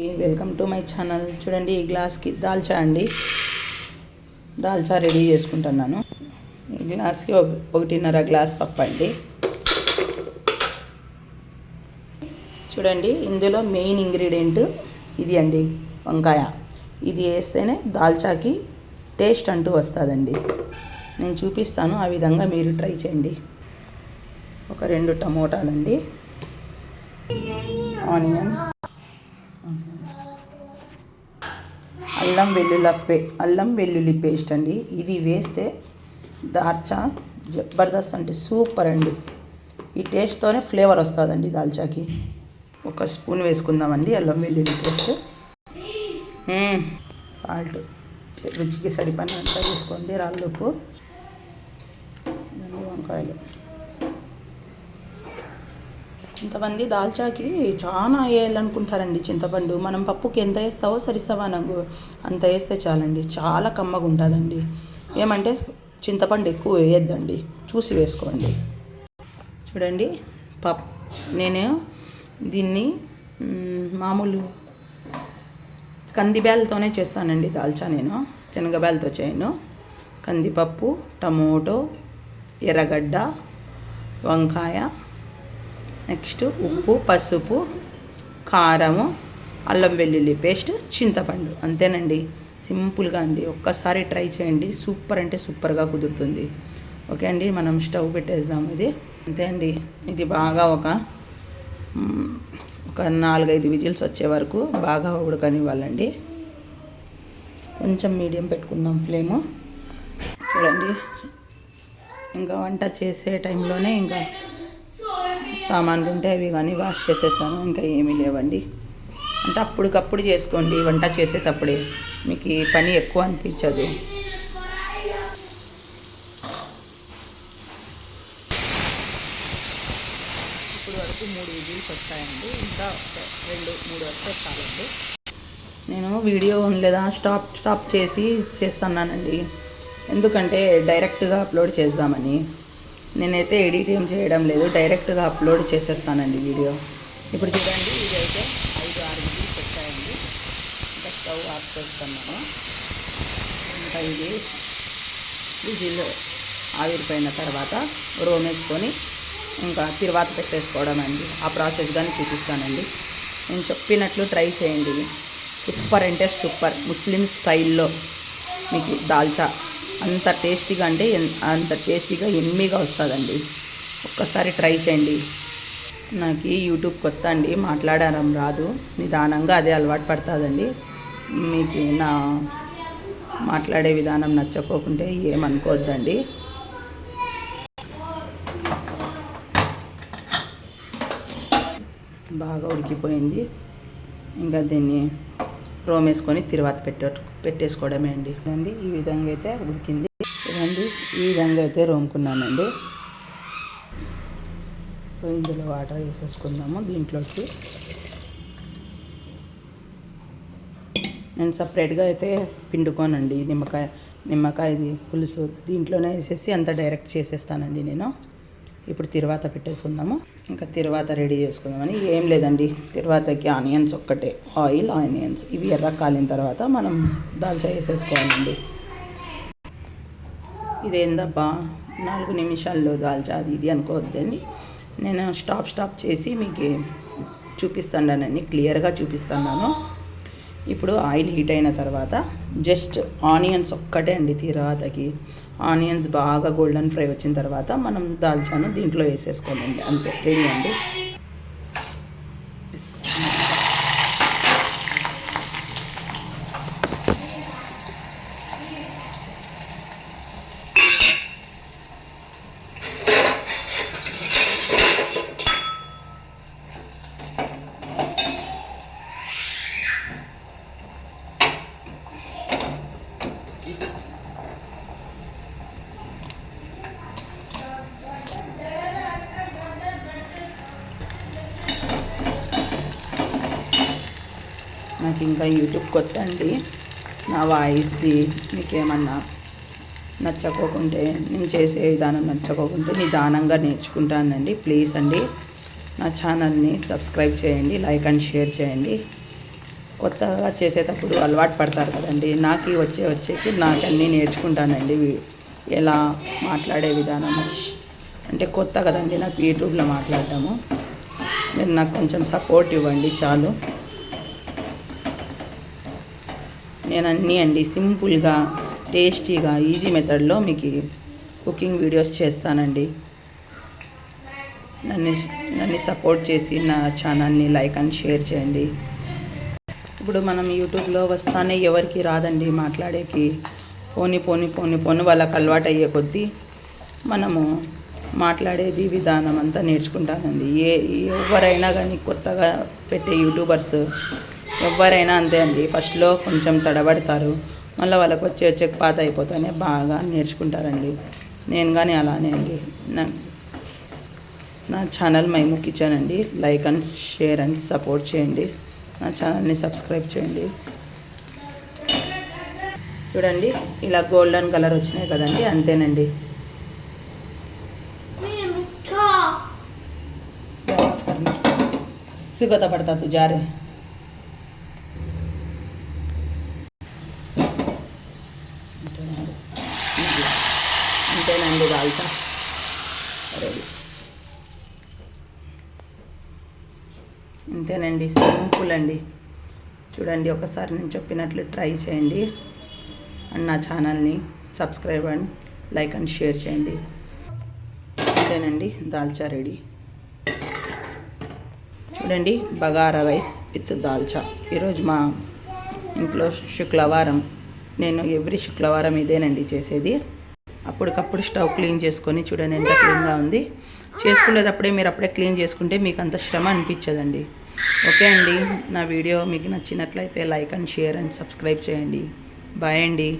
Welcome to my channel చూడండి ఈ గ్లాస్కి దాల్చా అండి. దాల్చా రెడీ చేసుకుంటున్నాను. ఈ గ్లాస్కి ఒకటిన్నర గ్లాస్ పప్పు అండి. చూడండి ఇందులో మెయిన్ ఇంగ్రీడియంట్ ఇది అండి వంకాయ. ఇది వేస్తేనే దాల్చాకి టేస్ట్ అంటూ వస్తుందండి. నేను చూపిస్తాను ఆ విధంగా మీరు ట్రై చేయండి. ఒక రెండు టమోటాలండి. ఆనియన్స్ అల్లం వెల్లుల్లి పే అల్లం వెల్లుల్లి పేస్ట్ అండి. ఇది వేస్తే దాల్చా జబర్దస్త్ అంటే సూపర్ అండి. ఈ టేస్ట్తోనే ఫ్లేవర్ వస్తుందండి దాల్చాకి. ఒక స్పూన్ వేసుకుందామండి అల్లం వెల్లుల్లి పేస్ట్. సాల్ట్. రుచికి సరిపడినంత వేసుకోండి రాళ్ళుప్పు రెండు వంకాయలు. చింతపండు దాల్చాకి చాలా వేయాలనుకుంటారండి చింతపండు. మనం పప్పుకి ఎంత వేస్తావో సరిసమానంగా అంత వేస్తే చాలండి. చాలా కమ్మగా ఉంటుందండి. ఏమంటే చింతపండు ఎక్కువ వేయద్దండి చూసి వేసుకోండి. చూడండి పప్ నేను దీన్ని మామూలు కందిబ్యాలతోనే చేస్తానండి దాల్చా నేను. శనగబ్యాలతో చేయను. కందిపప్పు టమోటో ఎర్రగడ్డ వంకాయ నెక్స్ట్ ఉప్పు పసుపు కారము అల్లం వెల్లుల్లి పేస్ట్ చింతపండు. అంతేనండి. సింపుల్గా అండి. ఒక్కసారి ట్రై చేయండి. సూపర్ అంటే సూపర్గా కుదురుతుంది. ఓకే అండి. మనం స్టవ్ పెట్టేద్దాం ఇది. అంతే అండి. ఇది బాగా ఒక ఒక నాలుగైదు విజిల్స్ వచ్చే వరకు బాగా ఉడకనివ్వాలండి. కొంచెం మీడియం పెట్టుకుందాం ఫ్లేము. చూడండి. ఇంకా వంట చేసే టైంలోనే ఇంకా సామాన్లు ఉంటే అవి కానీ వాష్ చేసేసాను ఇంకా ఏమీ లేవండి. అంటే అప్పటికప్పుడు చేసుకోండి వంట చేసేటప్పుడే. మీకు ఈ పని ఎక్కువ అనిపించదు. ఇప్పుడు వరకు మూడు విజిల్స్ వస్తాయండి. ఇంకా రెండు మూడు వస్తే చాలండి. నేను వీడియో లేదా స్టాప్ స్టాప్ చేసి చేస్తున్నానండి. ఎందుకంటే డైరెక్ట్గా అప్లోడ్ చేద్దామని. నేనైతే ఎడిట్ ఏం చేయడం లేదు డైరెక్ట్గా అప్లోడ్ చేసేస్తానండి వీడియో. ఇప్పుడు చూడండి ఇదైతే ఐదు ఆరు విజిల్స్ పెట్టాయండి. ఇంకా స్టవ్ ఆఫ్ చేస్తున్నాను. ఇంకా ఇది విజిల్ ఆవిరిపోయిన తర్వాత రోమ్ వేసుకొని ఇంకా తిరువాత పెట్టేసుకోవడం అండి. ఆ ప్రాసెస్ కానీ చూపిస్తానండి. నేను చెప్పినట్లు ట్రై చేయండి. సూపర్ అంటే సూపర్. ముస్లిం స్టైల్లో మీకు దాల్చా అంత టేస్టీగా అంటే ఎన్- అంత టేస్టీగా ఎమ్మీగా వస్తుందండి. ఒక్కసారి ట్రై చేయండి. నాకు యూట్యూబ్ కొత్త అండి మాట్లాడడం రాదు. నిదానంగా అదే అలవాటు పడుతుందండి. మీకు నా మాట్లాడే విధానం నచ్చకోకుంటే ఏమనుకోవద్దండి బాగా ఉడికిపోయింది. ఇంకా దీన్ని రోమ్ వేసుకొని తిరువాత పెట్టారు పెట్టేసుకోవడమే అండి. చూడండి ఈ విధంగా అయితే ఉడికింది. చూడండి ఈ విధంగా అయితే రోముకున్నానండి ఇందులో వాటర్ వేసేసుకుందాము దీంట్లోకి. నేను సపరేట్గా అయితే పిండుకోనండి. నిమ్మకాయ నిమ్మకాయది పులుసు దీంట్లోనే వేసేసి అంత డైరెక్ట్ చేసేస్తానండి నేను. ఇప్పుడు తిరువాత పెట్టేసుకుందాము. ఇంకా తిరువాత రెడీ చేసుకుందామని. ఏం లేదండి తిరువాతకి ఆనియన్స్ ఒక్కటే. Oil onions. ఇవి ఎర్ర కాలిన తర్వాత మనం దాల్చా వేసేసుకోవాలండి. ఇదేందబ్బా నాలుగు నిమిషాల్లో దాల్చా అది ఇది అనుకోవద్దండి. నేను స్టాప్ స్టాప్ చేసి మీకు చూపిస్తానండి క్లియర్గా చూపిస్తున్నాను ఇప్పుడు ఆయిల్ హీట్ అయిన తర్వాత జస్ట్ ఆనియన్స్ ఒక్కటే అండి తర్వాతకి ఆనియన్స్ బాగా గోల్డెన్ ఫ్రై వచ్చిన తర్వాత మనం దాల్చాను దీంట్లో వేసేసుకోవాలండి అంతే రెడీ అండి. నాకు ఇంకా యూట్యూబ్ కొత్త అండి నా వాయిస్ది మీకేమన్నా నచ్చకోకుంటే నేను చేసే విధానం నచ్చకోకుంటే నిదానంగా నేర్చుకుంటానండి. ప్లీజ్ అండి నా ఛానల్ని సబ్స్క్రైబ్ చేయండి లైక్ అండ్ షేర్ చేయండి. కొత్తగా చేసేటప్పుడు అలవాటు పడతారు కదండి. నాకు వచ్చే వచ్చేకి నాకు అన్నీ నేర్చుకుంటానండి ఎలా మాట్లాడే విధానం. అంటే కొత్త కదండి నాకు యూట్యూబ్లో మాట్లాడటము మీరు నాకు కొంచెం సపోర్ట్ ఇవ్వండి చాలు. నేను అన్నీ అండి సింపుల్గా టేస్టీగా ఈజీ మెథడ్లో మీకు కుకింగ్ వీడియోస్ చేస్తానండి. నన్ను నన్ను సపోర్ట్ చేసి నా ఛానల్ని లైక్ అండ్ షేర్ చేయండి. ఇప్పుడు మనం యూట్యూబ్లో వస్తానే ఎవరికి రాదండి మాట్లాడేకి. పోని పోని పోని పోని వాళ్ళకి అలవాటు అయ్యే కొద్దీ మనము మాట్లాడేది విధానం అంతా నేర్చుకుంటానండి. ఏ ఎవరైనా కానీ కొత్తగా పెట్టే యూట్యూబర్స్ ఎవరైనా అంతే అండి. ఫస్ట్లో కొంచెం తడబడతారు. మళ్ళీ వాళ్ళకి వచ్చి వచ్చే పాత అయిపోతానే బాగా నేర్చుకుంటారండి. నేను కానీ అలానే అండి. నా నా ఛానల్ మైము కిచెన్ అండి. Like and share and support చేయండి. నా ఛానల్ని సబ్స్క్రైబ్ చేయండి. చూడండి ఇలా గోల్డెన్ కలర్ వచ్చినాయి కదండి అంతేనండి. సిగత పడతా జారే అంతేనండి సింపుల్ అండి చూడండి ఒకసారి నేను చెప్పినట్లు ట్రై చేయండి. అండ్ నా ఛానల్ని subscribe and like and share చేయండి. అంతేనండి దాల్చా రెడీ. చూడండి బగారా రైస్ విత్ దాల్చా. ఈరోజు మా ఇంట్లో శుక్రవారం నేను ఎవ్రీ శుక్రవారం ఇదేనండి చేసేది. అప్పటికప్పుడు స్టవ్ క్లీన్ చేసుకొని చూడండి ఎంత క్లీన్గా ఉంది. చేసుకునేటప్పుడే మీరు అప్పుడే క్లీన్ చేసుకుంటే మీకు అంత శ్రమ అనిపించదండి. ఓకే అండి. నా వీడియో మీకు నచ్చినట్లయితే like and share and subscribe చేయండి. బాయ్ అండి.